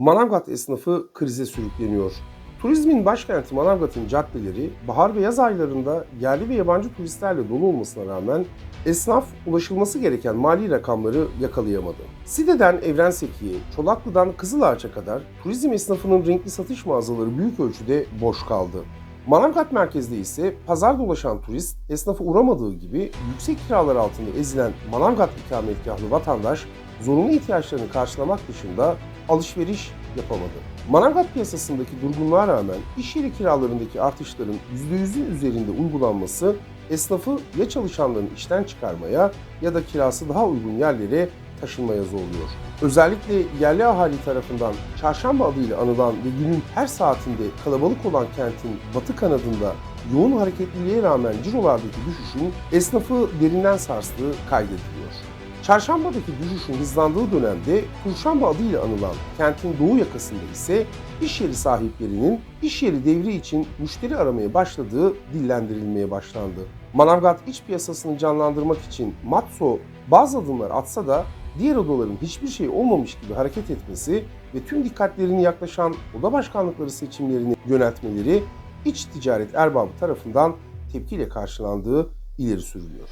Manavgat esnafı krize sürükleniyor. Turizmin başkenti Manavgat'ın caddeleri bahar ve yaz aylarında yerli ve yabancı turistlerle dolu olmasına rağmen esnaf ulaşılması gereken mali rakamları yakalayamadı. Side'den Evrenseki'ye, Çolaklı'dan Kızılağaç'a kadar turizm esnafının renkli satış mağazaları büyük ölçüde boş kaldı. Manavgat merkezde ise pazar dolaşan turist esnafı uğramadığı gibi yüksek kiralar altında ezilen Manavgat ikametgahlı vatandaş zorunlu ihtiyaçlarını karşılamak dışında alışveriş yapamadı. Manavgat piyasasındaki durgunluğa rağmen iş yeri kiralarındaki artışların %100'ün üzerinde uygulanması esnafı ya çalışanlarını işten çıkarmaya ya da kirası daha uygun yerlere taşınmaya zorluyor. Özellikle yerli ahali tarafından çarşamba adıyla anılan ve günün her saatinde kalabalık olan kentin batı kanadında yoğun hareketliliğe rağmen cirolardaki düşüşün esnafı derinden sarstığı kaydediliyor. Çarşambadaki düşüşün hızlandığı dönemde Turşamba adıyla anılan kentin doğu yakasında ise iş yeri sahiplerinin iş yeri devri için müşteri aramaya başladığı dillendirilmeye başlandı. Manavgat iç piyasasını canlandırmak için Matso bazı adımlar atsa da diğer odaların hiçbir şey olmamış gibi hareket etmesi ve tüm dikkatlerini yaklaşan oda başkanlıkları seçimlerini yöneltmeleri iç ticaret erbabı tarafından tepkiyle karşılandığı ileri sürülüyor.